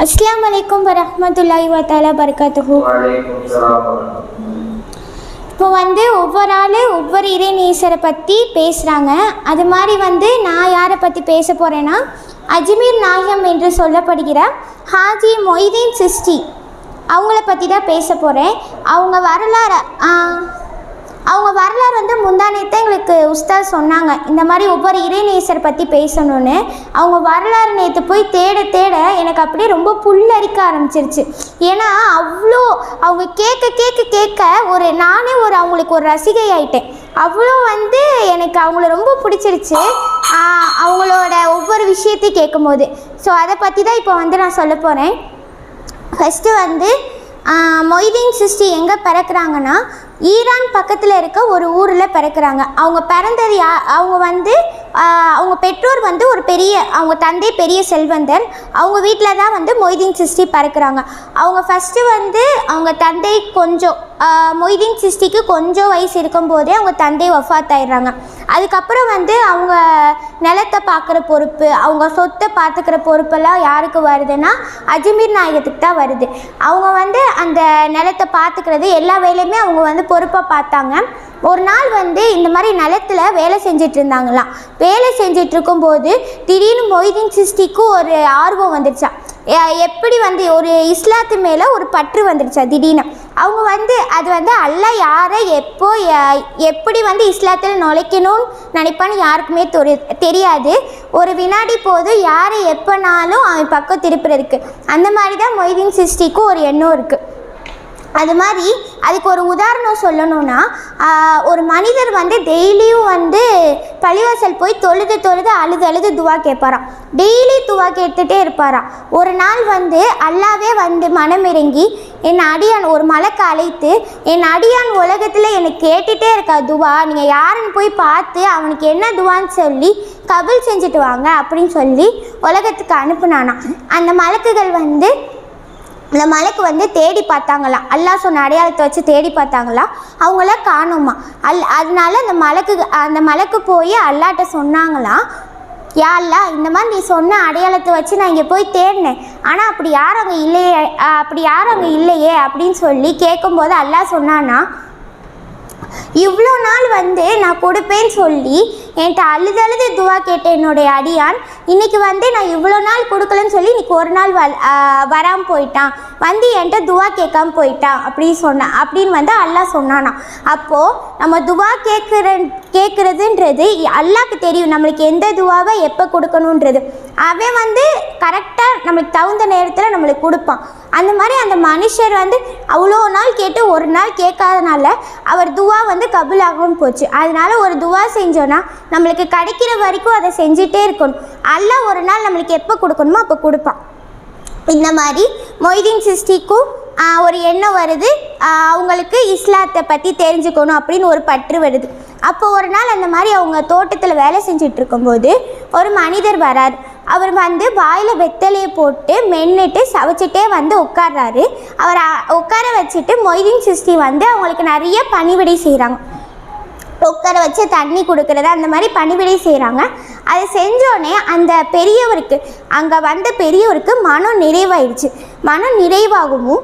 அஸ்லாம் வலைக்கம் வரமத்துல்லாஹி வத்தாலா பர்காத்துஹு இப்போ வந்து ஒவ்வொரு ஆள் ஒவ்வொரு இறைநேசரை பற்றி பேசுகிறாங்க அது மாதிரி வந்து நான் யாரை பற்றி பேச போகிறேன்னா அஜ்மீர் நாயகம் என்று சொல்லப்படுகிற ஹாஜி மொய்தீன் சிஸ்டி. அவங்கள பற்றி தான் பேச போகிறேன் அவங்க வரலாறு அவங்க வரலாறு வந்து முந்தானத்தை எங்களுக்கு உஸ்தாத் சொன்னாங்க. இந்த மாதிரி ஒவ்வொரு இறைநேசரை பற்றி பேசணும்னு. அவங்க வரலாறு நேற்று போய் தேட தேட எனக்கு அப்படியே ரொம்ப புல்லரிக்க ஆரம்பிச்சிருச்சு. ஏன்னா அவ்வளோ அவங்க கேட்க கேட்க கேட்க ஒரு நானே ஒரு அவங்களுக்கு ஒரு ரசிகை ஆயிட்டேன் அவ்வளோ வந்து எனக்கு அவங்கள ரொம்ப பிடிச்சிருச்சு. அவங்களோட ஒவ்வொரு விஷயத்தையும் கேட்கும் போது ஸோ அதை பற்றி தான் இப்போ வந்து நான் சொல்ல போகிறேன் ஃபஸ்ட்டு வந்து மொய்தீன் சிஸ்டி எங்கே பிறக்கிறாங்கன்னா ஈரான் பக்கத்தில் இருக்க ஒரு ஊரில் பிறக்கிறாங்க. அவங்க பிறந்தது யா அவங்க வந்து அவங்க பெற்றோர் வந்து ஒரு பெரிய அவங்க தந்தை பெரிய செல்வந்தர். அவங்க வீட்டில் தான் வந்து மொய்தீன் சிஸ்டி பிறக்கிறாங்க. அவங்க ஃபஸ்ட்டு வந்து அவங்க தந்தை கொஞ்சம் மொய்தீன் சிஸ்டிக்கு கொஞ்சம் வயசு இருக்கும்போதே அவங்க தந்தை ஒஃபாத் ஆயிடுறாங்க அதுக்கப்புறம் வந்து அவங்க நிலத்தை பார்க்குற பொறுப்பு அவங்க சொத்தை பார்த்துக்கிற பொறுப்பெல்லாம் யாருக்கு வருதுன்னா அஜ்மீர் நாயகத்துக்கு தான் வருது. அவங்க வந்து அந்த நிலத்தை பார்த்துக்கிறது எல்லா வேலையுமே அவங்க வந்து பொறுப்பாக பார்த்தாங்க. ஒரு நாள் வந்து இந்த மாதிரி நிலத்துல வேலை செஞ்சுட்டு இருந்தாங்களாம். வேலை செஞ்சிட்ருக்கும்போது திடீர்னு மொய்தீன் சிஸ்டிக்கு ஒரு ஆர்வம் வந்துருச்சான் எப்படி வந்து ஒரு இஸ்லாத்து மேலே ஒரு பற்று வந்துடுச்சா திடீர்னு. அவங்க வந்து அது வந்து அல்ல யாரை எப்போ எப்படி வந்து இஸ்லாத்தில் நுழைக்கணும்னு நினைப்பான்னு யாருக்குமே தெரியாது. ஒரு வினாடி போதும் யாரை எப்போனாலும் அவன் பக்கம் திருப்புறதுக்கு. அந்த மாதிரி தான் மொய்தீன் சிஸ்டிக்கும் ஒரு எண்ணம் இருக்குது அது மாதிரி அதுக்கு ஒரு உதாரணம் சொல்லணும்னா ஒரு மனிதர் வந்து டெய்லியும் வந்து பள்ளிவாசல் போய் தொழுது தொழுது அழுது அழுது துவா கேட்பாராம். டெய்லி துவா கேட்டுட்டே இருப்பாராம். ஒரு நாள் வந்து அல்லாவே வந்து மனமிறங்கி என் அடியான் ஒரு மலைக்கு அழைத்து என் அடியான் உலகத்தில் எனக்கு கேட்டுகிட்டே இருக்கா துவா. நீங்கள் யாருன்னு போய் பார்த்து அவனுக்கு என்ன துவான்னு சொல்லி கபில் செஞ்சுட்டு வாங்க அப்படின்னு சொல்லி உலகத்துக்கு அனுப்புனானா அந்த மலக்குகள் வந்து அந்த மலைக்கு வந்து தேடி பார்த்தாங்களாம் அல்லாஹ் சொன்ன அடையாளத்தை வச்சு தேடி பார்த்தாங்களாம் அவங்கள காணுமா? அல் அதனால அந்த மலைக்கு அந்த மலைக்கு போய் அல்லாட்ட சொன்னாங்களாம் யா அல்லா இந்த மாதிரி நீ சொன்ன அடையாளத்தை வச்சு நான் இங்கே போய் தேடினேன். ஆனால் அப்படி யாரும் அங்கே இல்லையே அப்படி யாரும் அங்கே இல்லையே அப்படின்னு சொல்லி கேட்கும்போது அல்லாஹ் சொன்னானா? இவ்வளோ நாள் வந்து நான் கொடுப்பேன்னு சொல்லி என்கிட்ட அழுது அழுது துவா கேட்ட என்னுடைய அடியான் இன்னைக்கு வந்து நான் இவ்வளோ நாள் கொடுக்கலன்னு சொல்லி இன்னைக்கு ஒரு நாள் வ வராமல் போயிட்டான். வந்து என்கிட்ட துவா கேட்காம போயிட்டான். அப்படின்னு சொன்னான் அப்படின்னு வந்து அல்லாஹ் சொன்னானா அப்போது நம்ம துவா கேட்குற கேட்குறதுன்றது அல்லாக்கு தெரியும். நம்மளுக்கு எந்த துவாவை எப்போ கொடுக்கணுன்றது. அவன் வந்து கரெக்டாக நம்மளுக்கு தகுந்த நேரத்தில் நம்மளுக்கு கொடுப்பான். அந்த மாதிரி அந்த மனுஷர் வந்து அவ்வளோ நாள் கேட்டு ஒரு நாள் கேட்காதனால அவர் துவா வந்து கபூலாகவும் போச்சு. அதனால ஒரு துவா செஞ்சோன்னா நம்மளுக்கு கிடைக்கிற வரைக்கும் அதை செஞ்சுட்டே இருக்கணும். அல்ல ஒரு நாள் நம்மளுக்கு எப்போ கொடுக்கணுமோ அப்போ கொடுப்பான். இந்த மாதிரி மொய்தீன் சிஸ்டிக்கும் ஒரு எண்ணம் வருது. அவங்களுக்கு இஸ்லாத்தை பற்றி தெரிஞ்சுக்கணும் அப்படின்னு ஒரு பற்று வருது. அப்போ ஒரு நாள் அந்த மாதிரி அவங்க தோட்டத்தில் வேலை செஞ்சுட்டு இருக்கும்போது ஒரு மனிதர் வரார். அவர் வந்து வாயில் வெத்தலையை போட்டு மென்னுட்டு சவைச்சிட்டே வந்து உட்கார்றாரு. அவர் உட்கார வச்சுட்டு மொய்தீன் சிஸ்டி வந்து அவங்களுக்கு நிறைய பணிவிடை செய்கிறாங்க உட்கார வச்சு தண்ணி கொடுக்கறது அந்த மாதிரி பணிவிடை செய்கிறாங்க அதை செஞ்சோடனே அந்த பெரியவருக்கு அங்கே வந்த பெரியவருக்கு மனம் நிறைவாயிடுச்சு. மனம் நிறைவாகவும்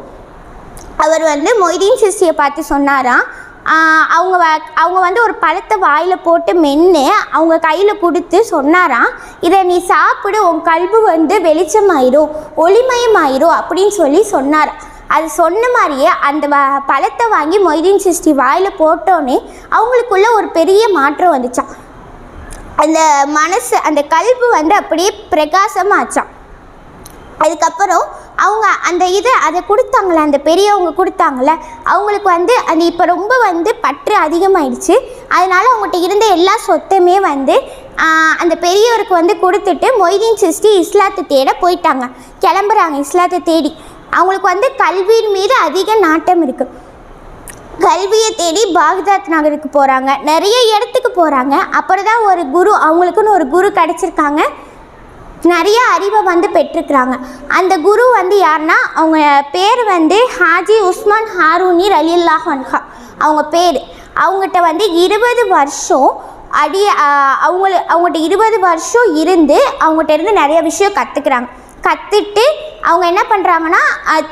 அவர் வந்து மொய்தீன் சிஸ்டியை பார்த்து சொன்னாராம். அவங்க வ- அவங்க வந்து ஒரு பழத்தை வாயில் போட்டு மென்று அவங்க கையில் கொடுத்து சொன்னாராம் இதை நீ சாப்பிடு உன் கல்பு வந்து வெளிச்சமாயிரும் ஒளிமயமாயிரும் அப்படின்னு சொல்லி சொன்னார். அது சொன்ன மாதிரியே அந்த வ பழத்தை வாங்கி மொய்தீன் சிஸ்டி வாயில் போட்டோன்னே அவங்களுக்குள்ள ஒரு பெரிய மாற்றம் வந்துச்சான் அந்த மனசு அந்த கல்வி வந்து அப்படியே பிரகாசமாச்சான் அதுக்கப்புறம் அவங்க அந்த இதை அதை கொடுத்தாங்களே அந்த பெரியவங்க கொடுத்தாங்களே அவங்களுக்கு வந்து அந்த இப்போ ரொம்ப வந்து பற்று அதிகமாயிடுச்சு. அதனால் அவங்ககிட்ட இருந்த எல்லா சொத்துமே வந்து அந்த பெரியவருக்கு வந்து கொடுத்துட்டு மொய்தீன் சிஸ்டி இஸ்லாத்தை தேட போயிட்டாங்க. கிளம்புறாங்க இஸ்லாத்தை தேடி. அவங்களுக்கு வந்து கல்வியின் மீது அதிக நாட்டம் இருக்குது கல்வியை தேடி பாக்தாத் நகருக்கு போகிறாங்க நிறைய இடத்துக்கு போகிறாங்க அப்புறம் தான் ஒரு குரு அவங்களுக்குன்னு ஒரு குரு கிடச்சிருக்காங்க. நிறைய அறிவை வந்து பெற்றிருக்கிறாங்க. அந்த குரு வந்து யாருன்னா அவங்க பேர் வந்து ஹாஜி உஸ்மான் ஹாரூனி ரலியல்லாஹ் அன்ஹா. அவங்க பேர். அவங்ககிட்ட வந்து இருபது வருஷம் அடி அவங்கள அவங்ககிட்ட இருபது வருஷம் இருந்து அவங்ககிட்ட இருந்து நிறைய விஷயம் கற்றுக்குறாங்க கற்றுட்டு அவங்க என்ன பண்ணுறாங்கன்னா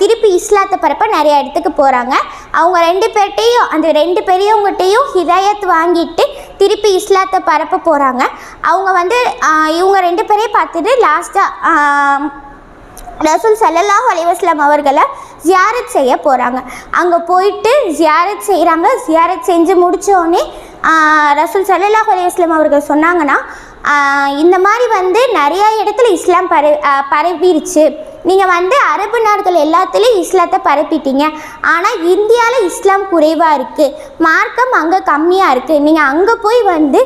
திருப்பி இஸ்லாத்தை பரப்ப நிறைய இடத்துக்கு போகிறாங்க அவங்க ரெண்டு பேர்ட்டையும் அந்த ரெண்டு பெரியவங்ககிட்டையும் ஹிதாயத் வாங்கிட்டு திருப்பி இஸ்லாத்தை பரப்ப போகிறாங்க அவங்க வந்து இவங்க ரெண்டு பேரையும் பார்த்துட்டு லாஸ்ட்டாக ரசூல் சல்லல்லாஹு அலைவாஸ்லாம் அவர்களை ஜியாரத் செய்ய போகிறாங்க அங்கே போயிட்டு ஜியாரத் செய்கிறாங்க ஜியாரத் செஞ்சு முடித்தோடனே ரசூல் சல்லல்லாஹு அலைவாஸ்லாம் அவர்கள் சொன்னாங்கன்னா இந்த மாதிரி வந்து நிறையா இடத்துல இஸ்லாம் பரவி பரவிடுச்சு பரவிருச்சு. நீங்கள் வந்து அரபு நாடுகள் எல்லாத்துலேயும் இஸ்லாத்தை பரப்பிட்டீங்க. ஆனால் இந்தியாவில் இஸ்லாம் குறைவாக இருக்குது மார்க்கம் அங்கே கம்மியாக இருக்குது நீங்கள் அங்கே போய் வந்து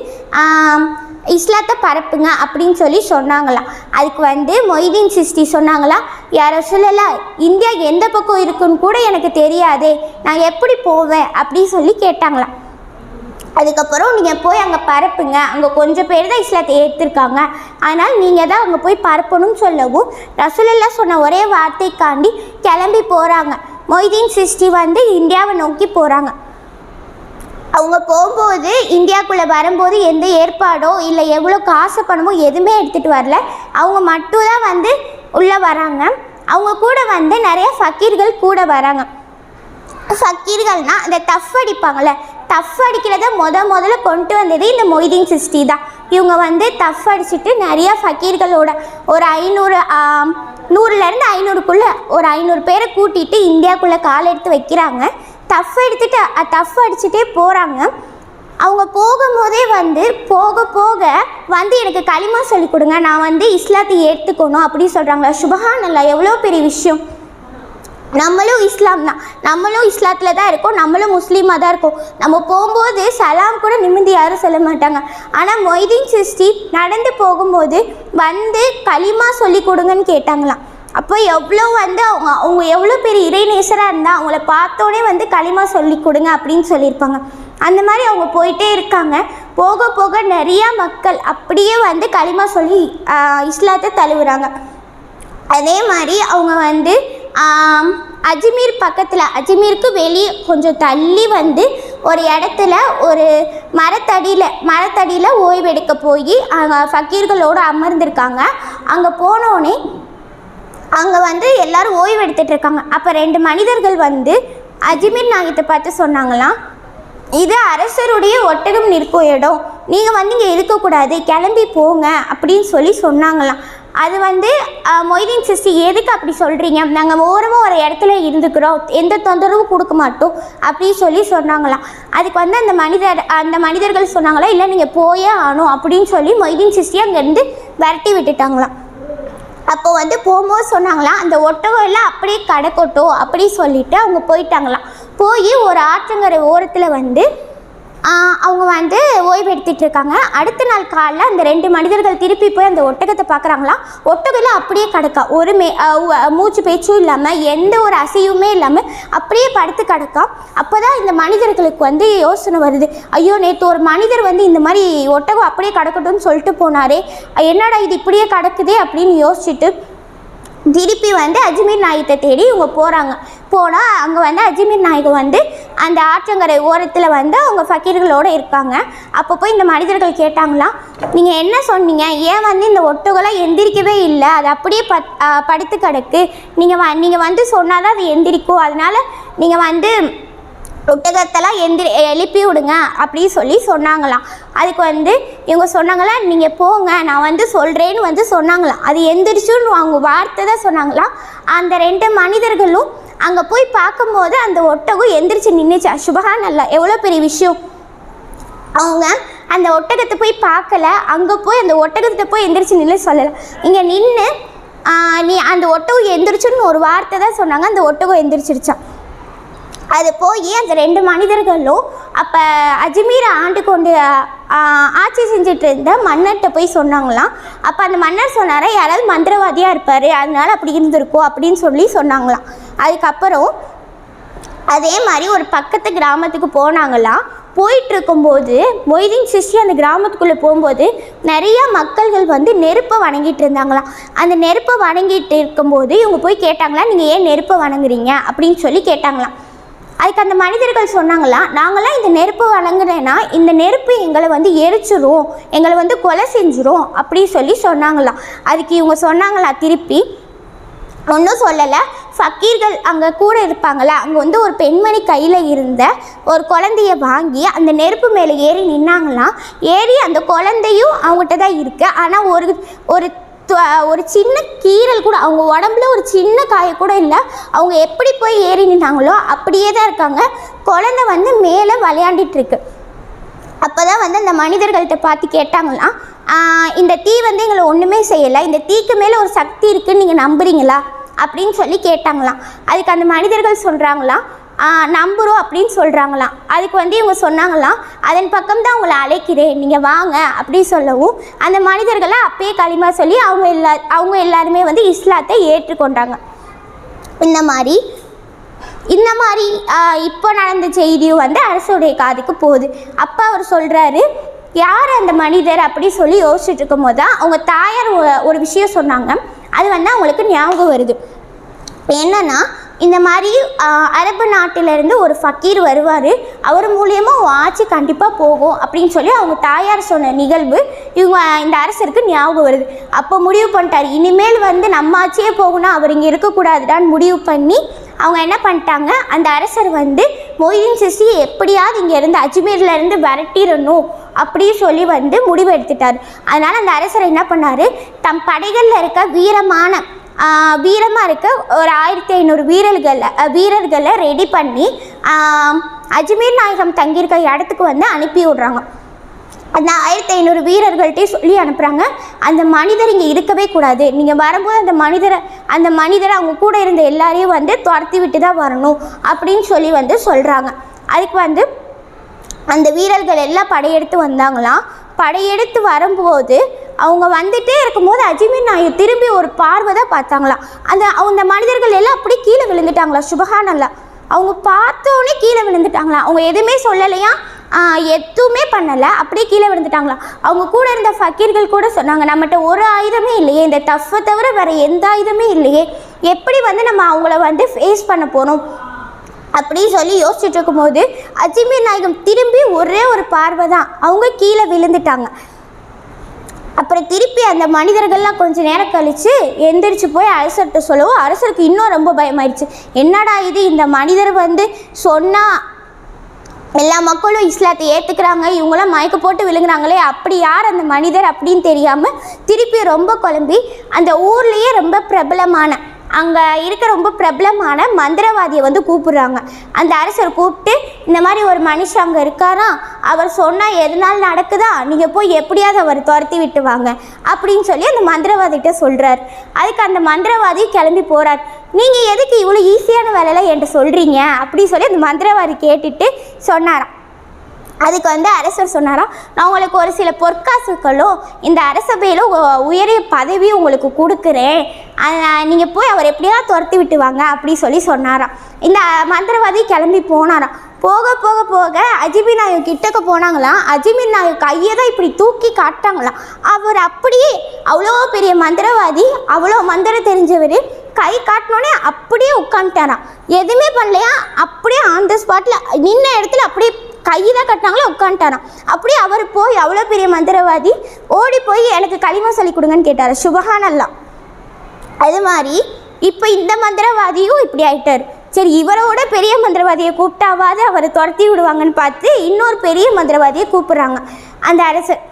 இஸ்லாத்தை பரப்புங்க அப்படின்னு சொல்லி சொன்னாங்களாம். அதுக்கு வந்து மொய்தீன் சிஸ்டி சொன்னாங்களா யாரோ சொல்லலாம் இந்தியா எந்த பக்கம் இருக்குன்னு கூட எனக்கு தெரியாதே. நான் எப்படி போவேன்? அப்படின்னு சொல்லி கேட்டாங்களாம். அதுக்கப்புறம் நீங்கள் போய் அங்கே பரப்புங்க. அங்கே கொஞ்சம் பேர் தான் இஸ்லாத்தை ஏற்றிருக்காங்க அதனால் நீங்கள் தான் அங்கே போய் பரப்பணும்னு சொல்லவும் ரசூலெல்லாம் சொன்ன ஒரே வார்த்தைக்காண்டி கிளம்பி போகிறாங்க மொய்தீன் சிஸ்டி வந்து இந்தியாவை நோக்கி போகிறாங்க அவங்க போகும்போது இந்தியாக்குள்ளே வரும்போது எந்த ஏற்பாடோ இல்லை எவ்வளோ காசு பணமோ எதுவுமே எடுத்துகிட்டு வரல. அவங்க மட்டும் தான் வந்து உள்ளே வராங்க. அவங்க கூட வந்து நிறைய ஃபக்கீர்கள் கூட வராங்க. ஃபக்கீர்கள்னா அந்த டஃப் அடிப்பாங்கள்ல டஃப் அடிக்கிறத முத முதல்ல கொண்டு வந்தது இந்த மொய்தீன் சிஸ்டி தான். இவங்க வந்து டஃப் அடிச்சுட்டு நிறைய ஃபக்கீர்களோட ஒரு ஐநூறு நூறுலேருந்து ஐநூறுக்குள்ளே ஒரு ஐநூறு பேரை கூட்டிகிட்டு இந்தியாக்குள்ளே கால் எடுத்து வைக்கிறாங்க. டஃப் எடுத்துகிட்டு டஃப் அடிச்சுட்டே போகிறாங்க அவங்க போகும்போதே வந்து போக போக வந்து எனக்கு களிமா சொல்லிக் கொடுங்க. நான் வந்து இஸ்லாத்தை ஏற்றுக்கணும் அப்படின்னு சொல்கிறாங்க சுபஹான் அல்லா எவ்வளோ பெரிய விஷயம். நம்மளும் இஸ்லாம் தான். நம்மளும் இஸ்லாத்தில் தான் இருக்கோம் நம்மளும் முஸ்லீமாக தான் இருக்கோம். நம்ம போகும்போது சலாம் கூட நிமிந்து யாரும் சொல்ல மாட்டாங்க. ஆனால் மொய்தீன் சிஸ்டி நடந்து போகும்போது வந்து களிமா சொல்லி கொடுங்கன்னு கேட்டாங்களாம். அப்போ எவ்வளோ வந்து அவங்க அவங்க எவ்வளோ பெரிய இறைநேசராக இருந்தால் அவங்கள பார்த்தோன்னே வந்து களிமா சொல்லி கொடுங்க அப்படின்னு சொல்லியிருப்பாங்க. அந்த மாதிரி அவங்க போயிட்டே இருக்காங்க. போக போக நிறையா மக்கள் அப்படியே வந்து களிமா சொல்லி இஸ்லாத்தை தழுவுறாங்க. அதே மாதிரி அவங்க வந்து அஜ்மீர் பக்கத்தில் அஜ்மீருக்கு வெளியே கொஞ்சம் தள்ளி வந்து ஒரு இடத்துல ஒரு மரத்தடியில் மரத்தடியில் ஓய்வெடுக்க போய் அங்கே ஃபக்கீர்களோடு அமர்ந்திருக்காங்க. அங்கே போனோடனே அங்கே வந்து எல்லாரும் ஓய்வு இருக்காங்க. அப்போ ரெண்டு மனிதர்கள் வந்து அஜ்மீர் நாயத்தை பார்த்து சொன்னாங்களாம் இது அரசருடைய ஒட்டகம் நிற்கும் இடம். நீங்கள் வந்து இங்கே இருக்கக்கூடாது. கிளம்பி போங்க. அப்படின்னு சொல்லி சொன்னாங்களாம். அது வந்து மொய்தீன் சிஸ்டி எதுக்கு அப்படி சொல்கிறீங்க நாங்கள் ஓரமாக ஒரு இடத்துல இருந்துக்கிறோம். எந்த தொந்தரவும் கொடுக்க மாட்டோம். அப்படின்னு சொல்லி சொன்னாங்களாம். அதுக்கு வந்து அந்த மனிதர் அந்த மனிதர்கள் சொன்னாங்களா இல்லை நீங்கள் போயே ஆகணும். அப்படின்னு சொல்லி மொய்தீன் சிஸ்டி அங்கேருந்து விரட்டி விட்டுட்டாங்களாம். அப்போ வந்து போகும்போது சொன்னாங்களாம் அந்த ஒட்டகம் அப்படியே கடக்கட்டும். அப்படி சொல்லிட்டு அவங்க போயிட்டாங்களாம். போய் ஒரு ஆற்றங்கரை ஓரத்தில் வந்து அவங்க வந்து ஓய்வு எடுத்துட்டு இருக்காங்க அடுத்த நாள் காலைல அந்த ரெண்டு மனிதர்கள் திருப்பி போய் அந்த ஒட்டகத்தை பார்க்குறாங்களாம் ஒட்டகத்தில் அப்படியே கிடக்கா. ஒரு மே மூச்சு பேச்சும் இல்லாமல் எந்த ஒரு அசையுமே இல்லாமல் அப்படியே படுத்து கிடக்கா. அப்போ தான் இந்த மனிதர்களுக்கு வந்து யோசனை வருது. ஐயோ நேற்று ஒரு மனிதர் வந்து இந்த மாதிரி ஒட்டகம் அப்படியே கிடக்கட்டும்னு சொல்லிட்டு போனாரே. என்னடா இது இப்படியே கிடக்குதே அப்படின்னு யோசிச்சுட்டு திருப்பி வந்து அஜ்மீர் நாயகத்தை தேடி இவங்க போகிறாங்க போனால் அங்கே வந்து அஜ்மீர் நாயகம் வந்து அந்த ஆற்றங்கரை ஓரத்தில் வந்து அவங்க ஃபக்கீர்களோடு இருக்காங்க அப்போ போய் இந்த மனிதர்கள் கேட்டாங்களாம் நீங்கள் என்ன சொன்னீங்க? ஏன் வந்து இந்த ஒட்டுகளாக எந்திரிக்கவே இல்லை? அது அப்படியே பத் படுத்து கிடக்கு. நீங்கள் வ நீங்கள் வந்து சொன்னால் தான் அது எந்திரிக்கும். அதனால் நீங்கள் வந்து ஒட்டகத்தெல்லாம் எந்திரி எழுப்பி விடுங்க அப்படின்னு சொல்லி சொன்னாங்களாம். அதுக்கு வந்து இவங்க சொன்னாங்களா நீங்கள் போங்க நான் வந்து சொல்கிறேன்னு வந்து சொன்னாங்களாம். அது எந்திரிச்சுன்னு அவங்க வார்த்தை தான் சொன்னாங்களாம். அந்த ரெண்டு மனிதர்களும் அங்கே போய் பார்க்கும்போது அந்த ஒட்டகம் எந்திரிச்சு நின்றுச்சு சுபஹான் அல்லா எவ்வளோ பெரிய விஷயம்? அவங்க அந்த ஒட்டகத்தை போய் பார்க்கல. அங்கே போய் அந்த ஒட்டகத்தை போய் எந்திரிச்சு நின்று சொல்லலை. இங்கே நின்று நீ அந்த ஒட்டகம் எந்திரிச்சுன்னு ஒரு வார்த்தை தான் சொன்னாங்க. அந்த ஒட்டகம் எந்திரிச்சிருச்சான் அது போய் அந்த ரெண்டு மனிதர்களும் அப்போ அஜ்மீரை ஆண்டு கொண்டு ஆட்சி செஞ்சுட்டு இருந்த மன்னர்கிட்ட போய் சொன்னாங்களாம். அப்போ அந்த மன்னர் சொன்னாரா யாராவது மந்திரவாதியாக இருப்பார் அதனால அப்படி இருந்திருக்கும் அப்படின்னு சொல்லி சொன்னாங்களாம். அதுக்கப்புறம் அதே மாதிரி ஒரு பக்கத்து கிராமத்துக்கு போனாங்களாம். போயிட்டு இருக்கும்போது மொய்தீன் சிஷ்டி அந்த கிராமத்துக்குள்ளே போகும்போது நிறைய மக்கள்கள் வந்து நெருப்பை வணங்கிட்டு இருந்தாங்களாம். அந்த நெருப்பை வணங்கிட்டு இருக்கும்போது இவங்க போய் கேட்டாங்களா நீங்கள் ஏன் நெருப்பை வணங்குறீங்க? அப்படின்னு சொல்லி கேட்டாங்களாம். அதுக்கு அந்த மனிதர்கள் சொன்னாங்களா நாங்களாம் இந்த நெருப்பு வழங்குறேன்னா இந்த நெருப்பு எங்களை வந்து எரிச்சிரும் எங்களை வந்து கொலை செஞ்சிரும் அப்படி சொல்லி சொன்னாங்களாம் அதுக்கு இவங்க சொன்னாங்களா திருப்பி ஒன்றும் சொல்லலை. ஃபக்கீர்கள் அங்கே கூட இருப்பாங்களே? அங்கே வந்து ஒரு பெண்மணி கையில் இருந்த ஒரு குழந்தைய வாங்கி அந்த நெருப்பு மேலே ஏறி நின்னாங்களாம். ஏறி அந்த குழந்தையும் அவங்ககிட்ட தான் இருக்குது ஆனால் ஒரு ஒரு ஒரு சின்ன கீறல் கூட அவங்க உடம்புல ஒரு சின்ன காய கூட இல்லை. அவங்க எப்படி போய் ஏறி நின்றாங்களோ அப்படியே தான் இருக்காங்க. குழந்தை வந்து மேலே விளையாண்டிட்டு இருக்கு அப்போ தான் வந்து அந்த மனிதர்கள்ட்ட பார்த்து கேட்டாங்களாம் இந்த தீ வந்து எங்களை ஒன்றுமே செய்யலை. இந்த தீக்கு மேலே ஒரு சக்தி இருக்குன்னு நீங்கள் நம்புறீங்களா? அப்படின்னு சொல்லி கேட்டாங்களாம். அதுக்கு அந்த மனிதர்கள் சொல்கிறாங்களாம் நம்புகிறோம் அப்படின்னு சொல்கிறாங்களாம் அதுக்கு வந்து இவங்க சொன்னாங்களாம் அதன் பக்கம் தான் உங்களை அழைக்கிறேன். நீங்கள் வாங்க அப்படி சொல்லவும் அந்த மனிதர்களை அப்பயே களிமா சொல்லி அவங்க எல்லா அவங்க எல்லாருமே வந்து இஸ்லாத்தை ஏற்றுக்கொண்டாங்க. இந்த மாதிரி இந்த மாதிரி இப்போ நடந்த செய்தியும் வந்து அரசுடைய காதுக்கு போகுது. அப்போ அவர் சொல்கிறாரு யார் அந்த மனிதர்? அப்படி சொல்லி யோசிச்சுட்டு இருக்கும்போது தான் அவங்க தாயார் ஒரு விஷயம் சொன்னாங்க. அது வந்து அவங்களுக்கு ஞாபகம் வருது. என்னன்னா இந்த மாதிரி அரபு நாட்டிலேருந்து ஒரு ஃபக்கீர் வருவார். அவர் மூலியமாக உன் ஆட்சி கண்டிப்பாக போகும் அப்படின்னு சொல்லி அவங்க தாயார் சொன்ன நிகழ்வு இவங்க இந்த அரசருக்கு ஞாபகம் வருது. அப்போ முடிவு பண்ணிட்டார். இனிமேல் வந்து நம்ம ஆட்சியே போகணும் அவர் இங்கே இருக்கக்கூடாதுடான்னு முடிவு பண்ணி அவங்க என்ன பண்ணிட்டாங்க? அந்த அரசர் வந்து மொய்தீன் சிசி எப்படியாவது இங்கேருந்து அஜ்மீர்லேருந்து விரட்டிடணும் அப்படின்னு சொல்லி வந்து முடிவு எடுத்துட்டார். அதனால் அந்த அரசர் என்ன பண்ணார்? தம் படைகளில் இருக்க வீரமான வீரமாக இருக்க ஒரு ஆயிரத்தி ஐநூறு வீரர்களை வீரர்களை ரெடி பண்ணி அஜ்மீர் நாயகம் தங்கியிருக்க இடத்துக்கு வந்து அனுப்பி விட்றாங்க. அந்த ஆயிரத்தி ஐநூறு வீரர்கள்ட்டே சொல்லி அனுப்புகிறாங்க அந்த மனிதர் இங்கே இருக்கவே கூடாது. நீங்கள் வரும்போது அந்த மனிதரை அந்த மனிதரை அவங்க கூட இருந்த எல்லாரையும் வந்து துரத்தி விட்டு தான் வரணும் அப்படின்னு சொல்லி வந்து சொல்கிறாங்க அதுக்கு வந்து அந்த வீரர்கள் எல்லாம் படையெடுத்து வந்தாங்களாம். படையெடுத்து வரும்போது அவங்க வந்துட்டே இருக்கும்போது அஜிமின் நாயர் திரும்பி ஒரு பார்வை தான் பார்த்தாங்களாம் அந்த அந்த மனிதர்கள் எல்லாம் அப்படியே கீழே விழுந்துட்டாங்களா சுபஹானல்லா அவங்க பார்த்தோன்னே கீழே விழுந்துட்டாங்களா. அவங்க எதுவுமே சொல்லலையா? எதுவுமே பண்ணலை. அப்படியே கீழே விழுந்துட்டாங்களாம் அவங்க கூட இருந்த ஃபக்கீர்கள் கூட சொன்னாங்க நம்மகிட்ட ஒரு ஆயுதமே இல்லையே. இந்த டஃப்பை தவிர வேறு எந்த ஆயுதமே இல்லையே. எப்படி வந்து நம்ம அவங்கள வந்து ஃபேஸ் பண்ண போகிறோம் அப்படின்னு சொல்லி யோசிச்சுட்டு இருக்கும்போது அஜிமீர் நாயகம் திரும்பி ஒரே ஒரு பார்வை தான் அவங்க கீழே விழுந்துட்டாங்க. அப்புறம் திருப்பி அந்த மனிதர்கள்லாம் கொஞ்சம் நேரம் கழித்து எந்திரிச்சு போய் அரசர்கிட்ட சொல்லவும் அரசருக்கு இன்னும் ரொம்ப பயமாயிடுச்சு என்னடா இது? இந்த மனிதர் வந்து சொன்னால் எல்லா மக்களும் இஸ்லாத்தை ஏற்றுக்கிறாங்க இவங்களாம் மயக்க போட்டு விழுங்குறாங்களே அப்படி யார் அந்த மனிதர் அப்படின்னு தெரியாமல் திருப்பி ரொம்ப குழம்பி அந்த ஊர்லேயே ரொம்ப பிரபலமான அங்கே இருக்க ரொம்ப பிரபலமான மந்திரவாதியை வந்து கூப்பிடுறாங்க. அந்த அரசர் கூப்பிட்டு இந்த மாதிரி ஒரு மனுஷன் அங்கே இருக்காராம் அவர் சொன்னால் எதனால் நடக்குதா? நீங்கள் போய் எப்படியாவது அவர் துரத்தி விட்டு வாங்க. அப்படின்னு சொல்லி அந்த மந்திரவாதிகிட்ட சொல்கிறார் அதுக்கு அந்த மந்திரவாதி கிளம்பி போகிறார் நீங்கள் எதுக்கு இவ்வளோ ஈஸியான வேலையில் என்கிட்ட சொல்கிறீங்க அப்படின்னு சொல்லி அந்த மந்திரவாதி கேட்டுட்டு சொன்னாராம். அதுக்கு வந்து அரசர் சொன்னாராம் நான் உங்களுக்கு ஒரு சில பொற்காசுகளும் இந்த அரசபையில் உ- உயரிய பதவியும் உங்களுக்கு கொடுக்குறேன். நீங்கள் போய் அவர் எப்படியாவது துரத்தி விட்டு வாங்க அப்படி சொல்லி சொன்னாராம் இந்த மந்திரவாதி கிளம்பி போனாராம் போக போக போக அஜிமி நாயக் கிட்டக்க போனாங்களாம் அஜிமி நாயக் கையை தான் இப்படி தூக்கி காட்டாங்களாம் அவர் அப்படியே அவ்வளோ பெரிய மந்திரவாதி அவ்வளோ மந்திரம் தெரிஞ்சவர் கை காட்டினோடனே அப்படியே உட்காந்துட்டாராம் எதுவுமே பண்ணலையா? அப்படியே ஆன் த ஸ்பாட்டில் நின்ன இடத்துல அப்படியே கை தான் கட்டினாங்களோ உட்காந்துட்டாராம். அப்படியே அவர் போய் அவ்வளோ பெரிய மந்திரவாதி ஓடி போய் எனக்கு களிமா சொல்லி கொடுங்கன்னு கேட்டார். சுபஹானல்லாம் அது மாதிரி இப்போ இந்த மந்திரவாதியும் இப்படி ஆயிட்டார். சரி இவரோட பெரிய மந்திரவாதியை கூப்பிட்டாவாது அவரை துரத்தி விடுவாங்கன்னு பார்த்து இன்னொரு பெரிய மந்திரவாதியை கூப்பிட்றாங்க. அந்த அரசர்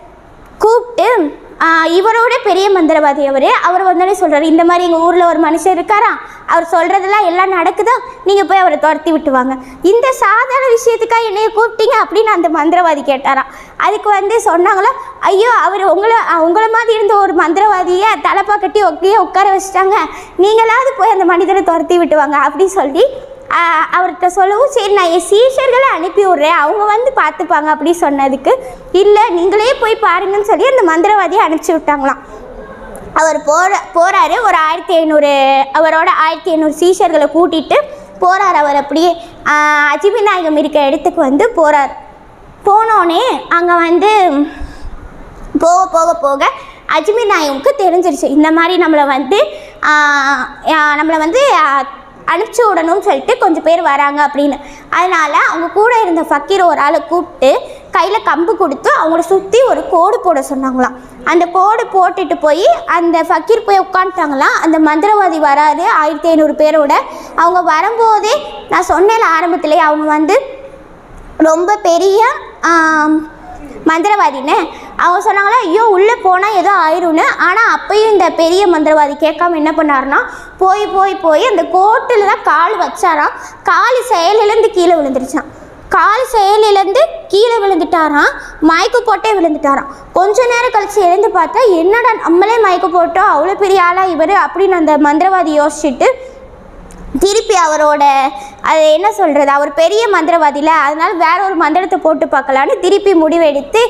கூப்பிட்டு இவரோட பெரிய மந்திரவாதி அவர். அவர் வந்தோடனே சொல்கிறார் இந்த மாதிரி எங்கள் ஊரில் ஒரு மனுஷன் இருக்காரா? அவர் சொல்கிறதெல்லாம் எல்லாம் நடக்குதோ? நீங்கள் போய் அவரை துரத்தி விட்டுவாங்க இந்த சாதாரண விஷயத்துக்காக என்னைய கூப்பிட்டீங்க அப்படின்னு அந்த மந்திரவாதி கேட்டாராம். அதுக்கு வந்து சொன்னாங்களோ ஐயோ அவர் உங்களை உங்களை மாதிரி இருந்த ஒரு மந்திரவாதியை தலைப்பா கட்டி ஒக்கையே உட்கார வச்சுட்டாங்க. நீங்களாவது போய் அந்த மனிதனை துரத்தி விட்டுவாங்க அப்படின்னு சொல்லி அவர்கிட்ட சொல்லவும் சரி நான் என் சீஷர்களை அனுப்பி விட்றேன். அவங்க வந்து பார்த்துப்பாங்க அப்படி சொன்னதுக்கு இல்லை நீங்களே போய் பாருங்கன்னு சொல்லி அந்த மந்திரவாதியை அனுப்பிச்சி விட்டாங்களாம். அவர் போற போகிறாரு ஒரு ஆயிரத்தி ஐநூறு அவரோட ஆயிரத்தி ஐநூறு சீஷர்களை கூட்டிகிட்டு போகிறார் அவர் அப்படியே. ஆஹ், இருக்கிற இடத்துக்கு வந்து போகிறார் போனோடனே அங்கே வந்து போக போக போக அஜ்மீர் நாயகமுக்கு தெரிஞ்சிருச்சு. இந்த மாதிரி நம்மளை வந்து நம்மளை வந்து அனுப்பிச்சி விடணும்னு சொல்லிட்டு கொஞ்சம் பேர் வராங்க அப்படின்னு. அதனால் அவங்க கூட இருந்த ஃபக்கீர் ஒரு ஆளை கூப்பிட்டு கையில் கம்பு கொடுத்து அவங்கள சுற்றி ஒரு கோடு போட சொன்னாங்களாம். அந்த கோடு போட்டுட்டு போய் அந்த ஃபக்கீர் போய் உட்காந்துட்டாங்களாம் அந்த மந்திரவாதி வராது ஆயிரத்தி ஐநூறு பேரோட. அவங்க வரும்போதே நான் சொன்னேன் ஆரம்பத்திலே அவங்க வந்து ரொம்ப பெரிய மந்திரவாதின்னு அவங்க சொன்னாங்களா ஐயோ உள்ளே போனால் ஏதோ ஆயிரும்னு. ஆனால் அப்பயும் இந்த பெரிய மந்திரவாதி கேட்காம என்ன பண்ணாருன்னா போய் போய் போய் அந்த கோட்டில் தான் கால் வச்சாராம். கால் செயலிலேருந்து கீழே விழுந்துருச்சான் கால் செயலிலேருந்து கீழே விழுந்துட்டாராம். மயக்கு போட்டே விழுந்துட்டாராம். கொஞ்ச நேரம் கழித்து எழுந்து பார்த்தா என்னடா நம்மளே மயக்கு போட்டோம் அவ்வளோ பெரிய ஆளாக இவர்? அப்படின்னு அந்த மந்திரவாதி யோசிச்சுட்டு திருப்பி அவரோட அது என்ன சொல்கிறது அவர் பெரிய மந்திரவாதியில் அதனால் வேற ஒரு மந்திரத்தை போட்டு பார்க்கலான்னு திருப்பி முடிவெடுத்து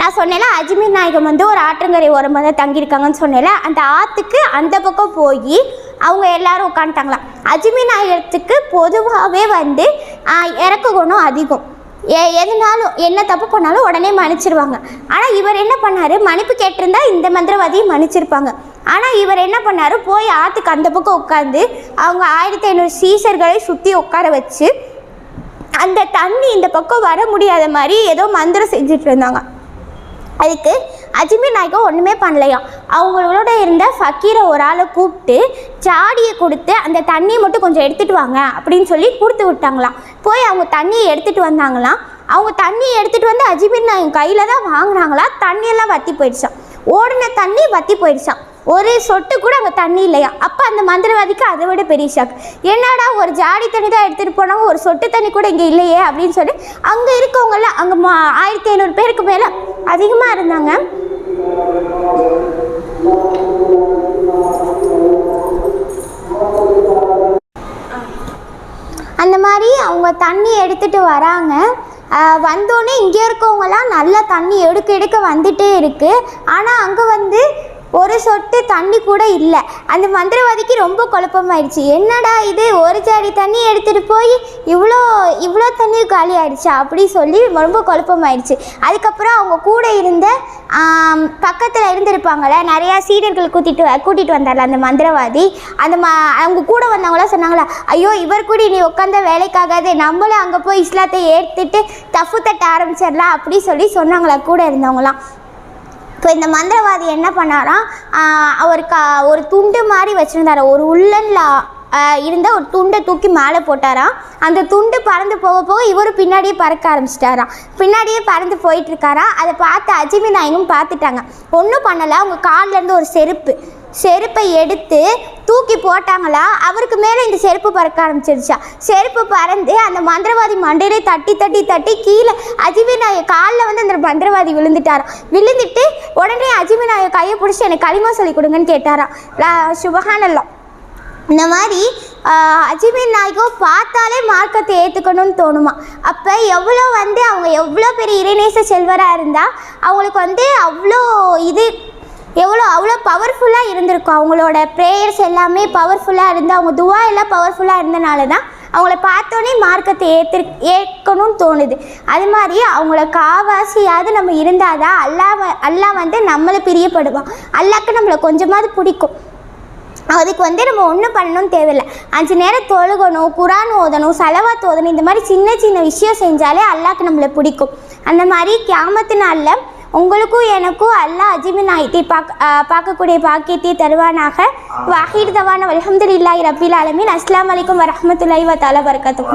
நான் சொன்னேன்ல அஜ்மீர் நாயகம் வந்து ஒரு ஆற்றங்கரை ஓரமாக தான் தங்கியிருக்காங்கன்னு சொன்னேன்ல அந்த ஆற்றுக்கு அந்த பக்கம் போய் அவங்க எல்லாரும் உட்காந்துட்டாங்களாம் அஜ்மீர் நாயகத்துக்கு பொதுவாகவே வந்து இறக்கு இறக்க குணம் அதிகம். எ எதுனாலும் என்ன தப்பு பண்ணாலும் உடனே மன்னிச்சிருவாங்க. ஆனால் இவர் என்ன பண்ணார் மன்னிப்பு கேட்டிருந்தா இந்த மந்திரவாதியை மன்னிச்சிருப்பாங்க. ஆனால் இவர் என்ன பண்ணார்? போய் ஆற்றுக்கு அந்த பக்கம் உட்காந்து அவங்க ஆயிரத்தி ஐநூறு சீசர்களை சுற்றி உட்கார வச்சு அந்த தண்ணி இந்த பக்கம் வர முடியாத மாதிரி ஏதோ மந்திரம் செஞ்சுட்டு இருந்தாங்க. அதுக்கு அஜ்மீர் நாயகம் ஒன்றுமே பண்ணலையாம். அவங்களோட இருந்த ஃபக்கீரை ஒரு ஆளை கூப்பிட்டு ஜாடியை கொடுத்து அந்த தண்ணியை மட்டும் கொஞ்சம் எடுத்துகிட்டு வாங்க அப்படின்னு சொல்லி கொடுத்து விட்டாங்களாம். போய் அவங்க தண்ணியை எடுத்துகிட்டு வந்தாங்களாம். அவங்க தண்ணியை எடுத்துகிட்டு வந்து அஜ்மீர் நாயகம் கையில் தான் வாங்கினாங்களா தண்ணியெல்லாம் வற்றி போயிடுச்சான் ஓடின தண்ணி வற்றி போயிடுச்சான் ஒரு சொட்டு கூட அங்கே தண்ணி இல்லையா? அப்போ அந்த மந்திரவாதிக்கு அதை விட பெரிய ஷாக் என்னடா ஒரு ஜாடி தண்ணி தான் எடுத்துகிட்டு போனாங்க ஒரு சொட்டு தண்ணி கூட இங்கே இல்லையே அப்படின்னு சொல்லி அங்கே இருக்கவங்கள அங்கே மா ஆயிரத்தி ஐநூறு பேருக்கு மேலே அதிகமாக இருந்தாங்க. அந்த மாதிரி அவங்க தண்ணி எடுத்துகிட்டு வராங்க. வந்தோடனே இங்கே இருக்கவங்கலாம் நல்லா தண்ணி எடுக்க எடுக்க வந்துட்டே இருக்குது ஆனால் அங்கே வந்து ஒரு சொட்டு தண்ணி கூட இல்லை. அந்த மந்திரவாதிக்கு ரொம்ப குழப்பமாயிடுச்சு. என்னடா இது? ஒரு ஜாடி தண்ணி எடுத்துகிட்டு போய் இவ்வளோ இவ்வளோ தண்ணி காலி ஆயிடுச்சா? அப்படி சொல்லி ரொம்ப குழப்பமாயிடுச்சு. அதுக்கப்புறம் அவங்க கூட இருந்த பக்கத்தில் இருந்திருப்பாங்கள்ல நிறையா சீடர்கள் கூட்டிட்டு வ- வந்தார்ல அந்த மந்திரவாதி. அந்த ம அவங்க கூட வந்தவங்களாம் சொன்னாங்களா ஐயோ இவர் கூட நீ உட்காந்த வேலைக்காகாது. நம்மளும் அங்கே போய் இஸ்லாத்தை ஏற்றுட்டு தப்பு தட்ட ஆரம்பிச்சிடலாம். அப்படி சொல்லி சொன்னாங்களா கூட இருந்தவங்களாம் இப்போ இந்த மந்திரவாதி என்ன பண்ணாராம் அவர் க ஒரு துண்டு மாதிரி வச்சுருந்தார். ஒரு உள்ளன்ல இருந்த ஒரு துண்டை தூக்கி மேலே போட்டாராம் அந்த துண்டு பறந்து போக போக இவரும் பின்னாடியே பறக்க ஆரம்பிச்சிட்டாராம் பின்னாடியே பறந்து போயிட்டு இருக்காராம் அதை பார்த்து அஜிமி நாயகம் பார்த்துட்டாங்க. ஒன்றும் பண்ணலை. அவங்க கால்ல இருந்து ஒரு செருப்பு. செருப்பை எடுத்து தூக்கி போட்டாங்களா? அவருக்கு மேலே இந்த செருப்பு பறக்க ஆரம்பிச்சிருச்சா? செருப்பு பறந்து அந்த மந்திரவாதி மண்டையிலே தட்டி தட்டி தட்டி கீழே அஜிமிநாய காலில் வந்து அந்த மந்திரவாதி விழுந்துட்டாராம் விழுந்துட்டு உடனே அஜிமிநாய கையை பிடிச்சி எனக்கு களிமா சொல்லி கொடுங்கன்னு கேட்டாராம் சுபகானல்லாம் இந்த மாதிரி அஜிமின் அஜ்மீர் பார்த்தாலே மார்க்கத்தை ஏற்றுக்கணும்னு தோணுமா? அப்போ எவ்வளோ வந்து அவங்க எவ்வளோ பெரிய இறைநேச செல்வராக இருந்தால் அவங்களுக்கு வந்து அவ்வளோ இது எவ்வளோ அவ்வளோ பவர்ஃபுல்லாக இருந்திருக்கும். அவங்களோட ப்ரேயர்ஸ் எல்லாமே பவர்ஃபுல்லாக இருந்து அவங்க துவா எல்லாம் பவர்ஃபுல்லாக இருந்தனால தான் அவங்கள பார்த்தோன்னே மார்க்கத்தை ஏற்று ஏற்கணும்னு தோணுது. அது மாதிரி அவங்கள காவாசியாவது நம்ம இருந்தால் தான் அல்லாஹ் அல்லாஹ் வந்து நம்மளை பிரியப்படுவான். அல்லாக்கு நம்மளை கொஞ்சமாவது பிடிக்கும். அதுக்கு வந்து நம்ம ஒன்றும் பண்ணணும்னு தேவையில்லை. அஞ்சு நேரம் தொழுகணும் குரான் ஓதணும் செலவா ஓதணும் இந்த மாதிரி சின்ன சின்ன விஷயம் செஞ்சாலே அல்லாக்கு நம்மளை பிடிக்கும். அந்த மாதிரி கியாமத்து நாளில் உங்களுக்கும் எனக்கும் அல்லாஹ் அஜிமி நாயத்தை பார்க்க பார்க்கக்கூடிய பாக்கியத்தை தருவானாக. வாஹிர் தவான அல்ஹம்துலில்லாஹி ரபில் ஆலமீன். அஸ்ஸலாமு அலைக்கும் வரஹ்மத்துல்லாஹி வ தஆலா பரகாத்துஹு